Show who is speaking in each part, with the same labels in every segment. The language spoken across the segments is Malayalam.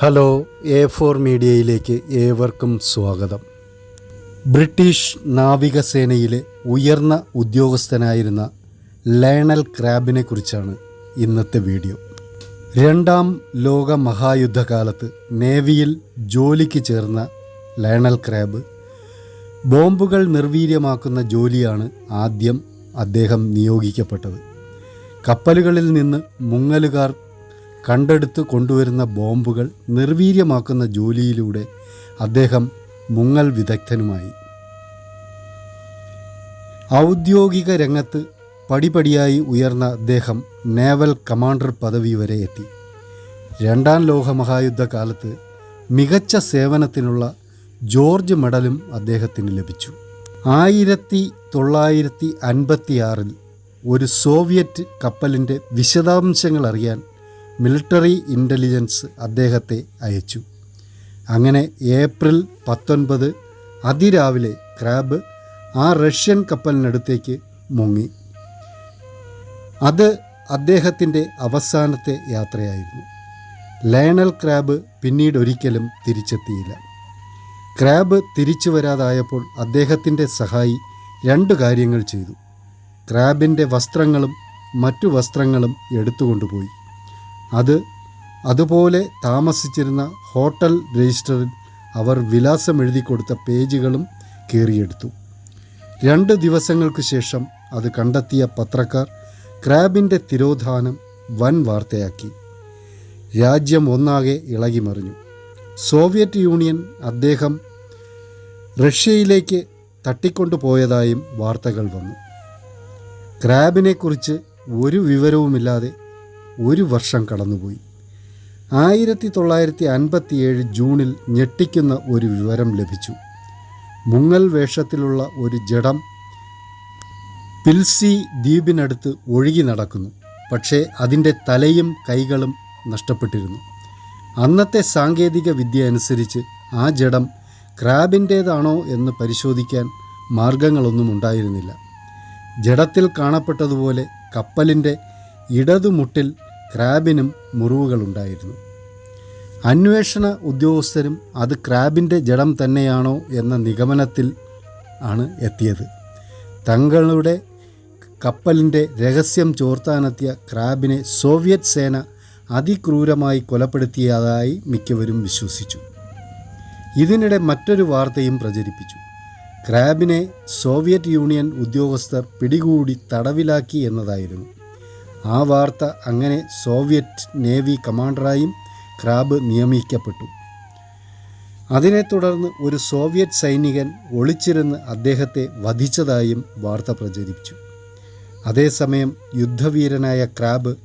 Speaker 1: ഹലോ എ ഫോർ മീഡിയയിലേക്ക് ഏവർക്കും സ്വാഗതം. ബ്രിട്ടീഷ് നാവികസേനയിലെ ഉയർന്ന ഉദ്യോഗസ്ഥനായിരുന്ന ലയണൽ ക്രാബിനെ കുറിച്ചാണ് ഇന്നത്തെ വീഡിയോ. രണ്ടാം ലോക മഹായുദ്ധകാലത്ത് നേവിയിൽ ജോലിക്ക് ചേർന്ന ലയണൽ ക്രാബ് ബോംബുകൾ നിർവീര്യമാക്കുന്ന ജോലിയാണ് ആദ്യം അദ്ദേഹം നിയോഗിക്കപ്പെട്ടത്. കപ്പലുകളിൽ നിന്ന് മുങ്ങലുകാർ കണ്ടെടുത്ത് കൊണ്ടുവരുന്ന ബോംബുകൾ നിർവീര്യമാക്കുന്ന ജോലിയിലൂടെ അദ്ദേഹം മുങ്ങൽ വിദഗ്ധനുമായി. ഔദ്യോഗിക രംഗത്ത് പടിപടിയായി ഉയർന്ന അദ്ദേഹം നേവൽ കമാൻഡർ പദവി വരെ എത്തി. രണ്ടാം ലോകമഹായുദ്ധകാലത്ത് മികച്ച സേവനത്തിനുള്ള ജോർജ് മെഡലും അദ്ദേഹത്തിന് ലഭിച്ചു. ആയിരത്തി തൊള്ളായിരത്തി അൻപത്തിയാറിൽ ഒരു സോവിയറ്റ് കപ്പലിന്റെ വിശദാംശങ്ങൾ അറിയാൻ മിലിറ്ററി ഇന്റലിജൻസ് അദ്ദേഹത്തെ അയച്ചു. അങ്ങനെ ഏപ്രിൽ പത്തൊൻപത് അതിരാവിലെ ക്രാബ് ആ റഷ്യൻ കപ്പലിനടുത്തേക്ക് മുങ്ങി. അത് അദ്ദേഹത്തിന്റെ അവസാനത്തെ യാത്രയായിരുന്നു. ലയണൽ ക്രാബ് പിന്നീട് ഒരിക്കലും തിരിച്ചെത്തിയില്ല. ക്രാബ് തിരിച്ചു വരാതായപ്പോൾ അദ്ദേഹത്തിന്റെ സഹായി രണ്ട് കാര്യങ്ങൾ ചെയ്തു. ക്രാബിന്റെ വസ്ത്രങ്ങളും മറ്റു വസ്ത്രങ്ങളും എടുത്തുകൊണ്ടുപോയി. അത് അതുപോലെ താമസിച്ചിരുന്ന ഹോട്ടൽ രജിസ്റ്ററിൽ അവർ വിലാസം എഴുതി കൊടുത്ത പേജുകളും കീറിയെടുത്തു. രണ്ട് ദിവസങ്ങൾക്ക് ശേഷം അത് കണ്ടെത്തിയ പത്രക്കാർ ക്രാബിന്റെ തിരോധാനം വൻ വാർത്തയാക്കി. രാജ്യം ഒന്നാകെ ഇളകിമറിഞ്ഞു. സോവിയറ്റ് യൂണിയൻ അദ്ദേഹം റഷ്യയിലേക്ക് തട്ടിക്കൊണ്ടുപോയതായും വാർത്തകൾ വന്നു. ക്രാബിനെക്കുറിച്ച് ഒരു വിവരവുമില്ലാതെ ഒരു വർഷം കടന്നുപോയി. ആയിരത്തി തൊള്ളായിരത്തി അൻപത്തിയേഴ് ജൂണിൽ ഞെട്ടിക്കുന്ന ഒരു വിവരം ലഭിച്ചു. മുങ്ങൽ വേഷത്തിലുള്ള ഒരു ജഡം പിൽസി ദ്വീപിനടുത്ത് ഒഴുകി നടക്കുന്നു. പക്ഷേ അതിന്റെ തലയും കൈകളും നഷ്ടപ്പെട്ടിരുന്നു. അന്നത്തെ സാങ്കേതിക വിദ്യ അനുസരിച്ച് ആ ജഡം ക്രാബിന്റേതാണോ എന്ന് പരിശോധിക്കാൻ മാർഗങ്ങളൊന്നും ഉണ്ടായിരുന്നില്ല. ജഡത്തിൽ കാണപ്പെട്ടതുപോലെ കപ്പലിന്റെ ഇടതുമുട്ടിൽ ക്രാബിനും മുറിവുകളുണ്ടായിരുന്നു. അന്വേഷണ ഉദ്യോഗസ്ഥരും അത് ക്രാബിന്റെ ജഡം തന്നെയാണോ എന്ന നിഗമനത്തിൽ ആണ് എത്തിയത്. തങ്ങളുടെ കപ്പലിന്റെ രഹസ്യം ചോർത്താനെത്തിയ ക്രാബിനെ സോവിയറ്റ് സേന അതിക്രൂരമായി കൊലപ്പെടുത്തിയതായി മിക്കവരും വിശ്വസിച്ചു. ഇതിനിടെ മറ്റൊരു വാർത്തയും പ്രചരിപ്പിച്ചു. ക്രാബിനെ സോവിയറ്റ് യൂണിയൻ ഉദ്യോഗസ്ഥർ പിടികൂടി തടവിലാക്കി എന്നതായിരുന്നു. ആ വാർത്ത അങ്ങനെ സോവിയറ്റ് നേവി കമാൻഡറായും ക്രാബ് നിയമിക്കപ്പെട്ടു. അതിനെ തുടർന്ന് ഒരു സോവിയറ്റ് സൈനികൻ ഒളിച്ചിരുന്ന് അദ്ദേഹത്തെ വധിച്ചതായും വാർത്ത പ്രചരിപ്പിച്ചു. അതേസമയം യുദ്ധവീരനായ ക്രാബ്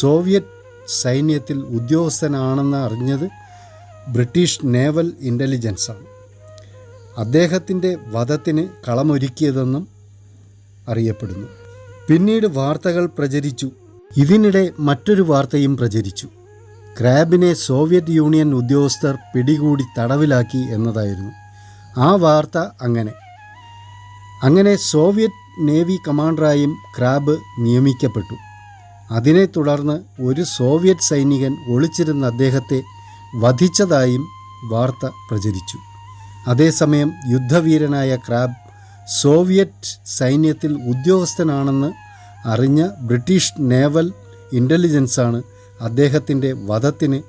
Speaker 1: സോവിയറ്റ് സൈന്യത്തിൽ ഉദ്യോഗസ്ഥനാണെന്ന് അറിഞ്ഞത് ബ്രിട്ടീഷ് നേവൽ ഇന്റലിജൻസാണ് അദ്ദേഹത്തിന്റെ വധത്തിന് കളമൊരുക്കിയതെന്നും അറിയപ്പെടുന്നു. പിന്നീട് വാർത്തകൾ പ്രചരിച്ചു. ഇതിനിടെ മറ്റൊരു വാർത്തയും പ്രചരിച്ചു. ക്രാബിനെ സോവിയറ്റ് യൂണിയൻ ഉദ്യോഗസ്ഥർ പിടികൂടി തടവിലാക്കി എന്നതായിരുന്നു. ആ വാർത്ത അങ്ങനെ. അങ്ങനെ സോവിയറ്റ് നേവി കമാൻഡറായും ക്രാബ് നിയമിക്കപ്പെട്ടു. അതിനെ തുടർന്ന് ഒരു സോവിയറ്റ് സൈനികൻ ഒളിച്ചിരുന്ന അദ്ദേഹത്തെ വധിച്ചതായും വാർത്ത പ്രചരിച്ചു. അതേസമയം യുദ്ധവീരനായ ക്രാബ് സോവിയറ്റ് സൈന്യത്തിൽ ഉദ്യോഗസ്ഥനാണെന്ന് അറിഞ്ഞ ബ്രിട്ടീഷ് നേവൽ ഇന്റലിജൻസാണ് അദ്ദേഹത്തിന്റെ വധത്തിന്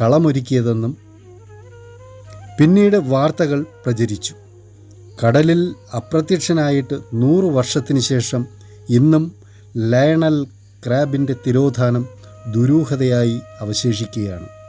Speaker 1: കളമൊരുക്കിയതെന്നും പിന്നീട് വാർത്തകൾ പ്രചരിച്ചു. കടലിൽ അപ്രത്യക്ഷനായിട്ട് നൂറ് വർഷത്തിന് ശേഷം ഇന്നും ലയണൽ ക്രാബിന്റെ തിരോധാനം ദുരൂഹതയായി അവശേഷിക്കുകയാണ്.